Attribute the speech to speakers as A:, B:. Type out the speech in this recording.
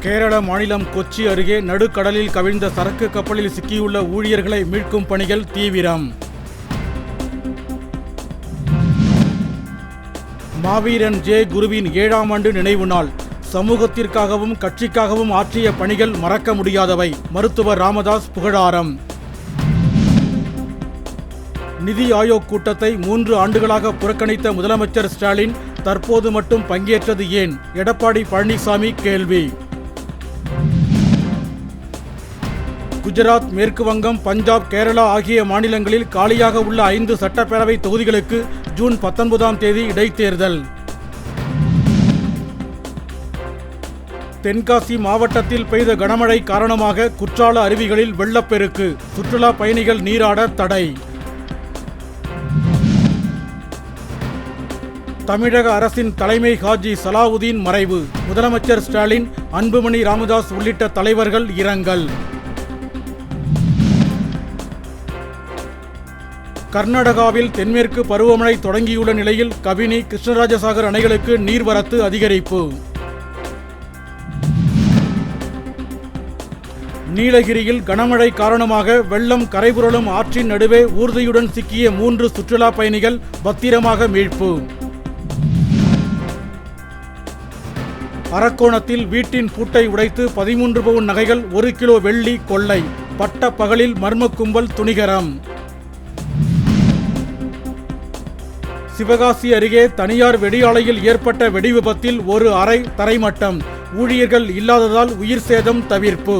A: கேரள மாநிலம் கொச்சி அருகே நடுக்கடலில் கவிழ்ந்த சரக்கு கப்பலில் சிக்கியுள்ள ஊழியர்களை மீட்கும் பணிகள் தீவிரம். மாவீரன் ஜே குருவின் ஏழாம் ஆண்டு நினைவு நாள். சமூகத்திற்காகவும் கட்சிக்காகவும் ஆற்றிய பணிகள் மறக்க முடியாதவை. மருத்துவர் ராமதாஸ் புகழாரம். நிதி ஆயோக் கூட்டத்தை மூன்று ஆண்டுகளாக புறக்கணித்த முதலமைச்சர் ஸ்டாலின் தற்போது மட்டும் பங்கேற்றது ஏன்? எடப்பாடி பழனிசாமி கேள்வி. குஜராத் மேற்கு வங்கம் பஞ்சாப் கேரளா ஆகிய மாநிலங்களில் காலியாக உள்ள ஐந்து சட்டப்பேரவை தொகுதிகளுக்கு ஜூன் பத்தொன்பதாம் தேதி இடைத்தேர்தல். தென்காசி மாவட்டத்தில் பெய்த கனமழை காரணமாக குற்றால அருவிகளில் வெள்ளப்பெருக்கு சுற்றுலா பயணிகள் நீராட தடை. தமிழக அரசின் தலைமை ஹாஜி சலாவுதீன் மறைவு முதலமைச்சர் ஸ்டாலின் அன்புமணி ராமதாஸ் உள்ளிட்ட தலைவர்கள் இரங்கல். கர்நாடகாவில் தென்மேற்கு பருவமழை தொடங்கியுள்ள நிலையில் கபினி கிருஷ்ணராஜசாகர் அணைகளுக்கு நீர்வரத்து அதிகரிப்பு. நீலகிரியில் கனமழை காரணமாக வெள்ளம் கரைபுரளும் ஆற்றின் நடுவே ஊர்தியுடன் சிக்கிய மூன்று சுற்றுலா பயணிகள் பத்திரமாக மீட்பு. அரக்கோணத்தில் வீட்டின் பூட்டை உடைத்து பதிமூன்று பவுன் நகைகள் ஒரு கிலோ வெள்ளி கொள்ளை பட்ட பகலில் மர்ம கும்பல் துணிகரம். சிவகாசி அருகே தனியார் வெடியாலையில் ஏற்பட்ட வெடி விபத்தில் ஒரு அறை தரைமட்டம். ஊழியர்கள் இல்லாததால் உயிர் சேதம் தவிர்ப்பு.